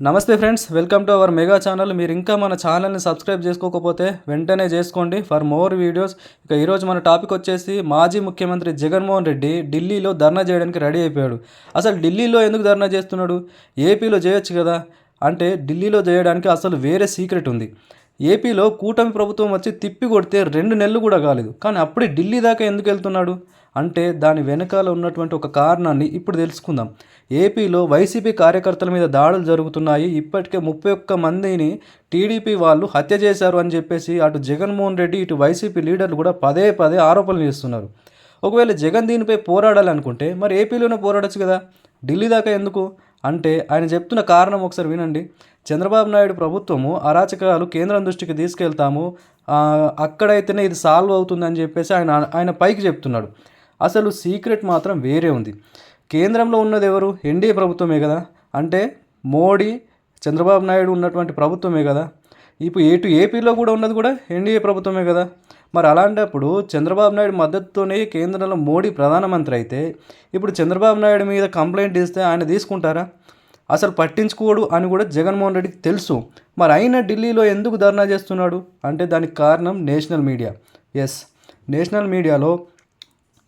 నమస్తే friends welcome to our mega channel. మీరు ఇంకా మన ఛానల్ని సబ్స్క్రైబ్ చేసుకోకపోతే వెంటనే చేసుకోండి ఫర్ మోర్ వీడియోస్. ఇక ఈరోజు మన టాపిక్ వచ్చేసి మాజీ ముఖ్యమంత్రి జగన్మోహన్ రెడ్డి ఢిల్లీలో ధర్నా చేయడానికి రెడీ అయిపోయాడు. అసలు ఢిల్లీలో ఎందుకు ధర్నా చేస్తున్నాడు? ఏపీలో చేయొచ్చు కదా? అంటే ఢిల్లీలో చేయడానికి అసలు వేరే సీక్రెట్ ఉంది. ఏపీలో కూటమి ప్రభుత్వం వచ్చి తిప్పి కొడితే రెండు నెలలు కూడా కాలేదు. కానీ అప్పుడే ఢిల్లీ దాకా ఎందుకు వెళ్తున్నాడు? అంటే దాని వెనకాల ఉన్నటువంటి ఒక కారణాన్ని ఇప్పుడు తెలుసుకుందాం. ఏపీలో వైసీపీ కార్యకర్తల మీద దాడులు జరుగుతున్నాయి. ఇప్పటికే ముప్పై ఒక్క మందిని టీడీపీ వాళ్ళు హత్య చేశారు అని చెప్పేసి అటు జగన్మోహన్ రెడ్డి ఇటు వైసీపీ లీడర్లు కూడా పదే పదే ఆరోపణలు చేస్తున్నారు. ఒకవేళ జగన్ దీనిపై పోరాడాలనుకుంటే మరి ఏపీలోనే పోరాడచ్చు కదా? ఢిల్లీ దాకా ఎందుకు? అంటే ఆయన చెప్తున్న కారణం ఒకసారి వినండి. చంద్రబాబు నాయుడు ప్రభుత్వము అరాచకాలు కేంద్రం దృష్టికి తీసుకెళ్తాము అక్కడైతేనే ఇది సాల్వ్ అవుతుందని చెప్పేసి ఆయన ఆయన పైకి చెప్తున్నాడు. అసలు సీక్రెట్ మాత్రం వేరే ఉంది. కేంద్రంలో ఉన్నది ఎవరు? ఎన్డీఏ ప్రభుత్వమే కదా. అంటే మోడీ చంద్రబాబు నాయుడు ఉన్నటువంటి ప్రభుత్వమే కదా. ఇప్పుడు ఏటు ఏపీలో కూడా ఉన్నది కూడా ఎన్డీఏ ప్రభుత్వమే కదా. మరి అలాంటప్పుడు చంద్రబాబు నాయుడు మద్దతుతోనే కేంద్రంలో మోడీ ప్రధానమంత్రి అయితే ఇప్పుడు చంద్రబాబు నాయుడు మీద కంప్లైంట్ ఇస్తే ఆయన తీసుకుంటారా? అసలు పట్టించుకోడు అని కూడా జగన్మోహన్ రెడ్డికి తెలుసు. మరి అయినా ఢిల్లీలో ఎందుకు ధర్నా చేస్తున్నాడు? అంటే దానికి కారణం నేషనల్ మీడియా. ఎస్ నేషనల్ మీడియాలో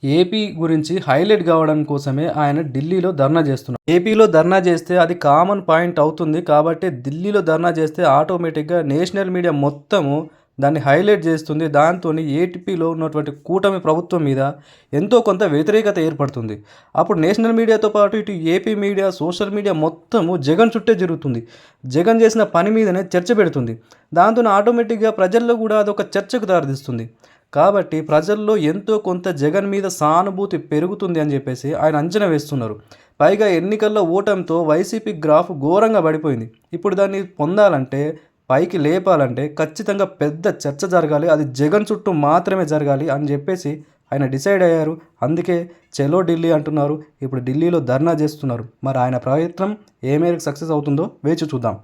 ఏపీ గురించి హైలైట్ కావడం కోసమే ఆయన ఢిల్లీలో ధర్నా చేస్తున్నారు ఏపీలో ధర్నా చేస్తే అది కామన్ పాయింట్ అవుతుంది కాబట్టి ఢిల్లీలో ధర్నా చేస్తే ఆటోమేటిక్గా నేషనల్ మీడియా మొత్తము దాన్ని హైలైట్ చేస్తుంది. దాంతో ఏటీపీలో ఉన్నటువంటి కూటమి ప్రభుత్వం మీద ఎంతో కొంత వ్యతిరేకత ఏర్పడుతుంది. అప్పుడు నేషనల్ మీడియాతో పాటు ఇటు ఏపీ మీడియా సోషల్ మీడియా మొత్తము జగన్ చుట్టే జరుగుతుంది. జగన్ చేసిన పని మీదనే చర్చ పెడుతుంది. దాంతో ఆటోమేటిక్గా ప్రజల్లో కూడా అదొక చర్చకు దారితీస్తుంది. కాబట్టి ప్రజల్లో ఎంతో కొంత జగన్ మీద సానుభూతి పెరుగుతుంది అని చెప్పేసి ఆయన అంచనా వేస్తున్నారు. పైగా ఎన్నికల్లో ఓటమితో వైసీపీ గ్రాఫ్ ఘోరంగా పడిపోయింది. ఇప్పుడు దాన్ని పొందాలంటే పైకి లేపాలంటే ఖచ్చితంగా పెద్ద చర్చ జరగాలి. అది జగన్ చుట్టూ మాత్రమే జరగాలి అని చెప్పేసి ఆయన డిసైడ్ అయ్యారు. అందుకే చెలో ఢిల్లీ అంటున్నారు. ఇప్పుడు ఢిల్లీలో ధర్నా చేస్తున్నారు. మరి ఆయన ప్రయత్నం ఏ మేరకు సక్సెస్ అవుతుందో వేచి చూద్దాం.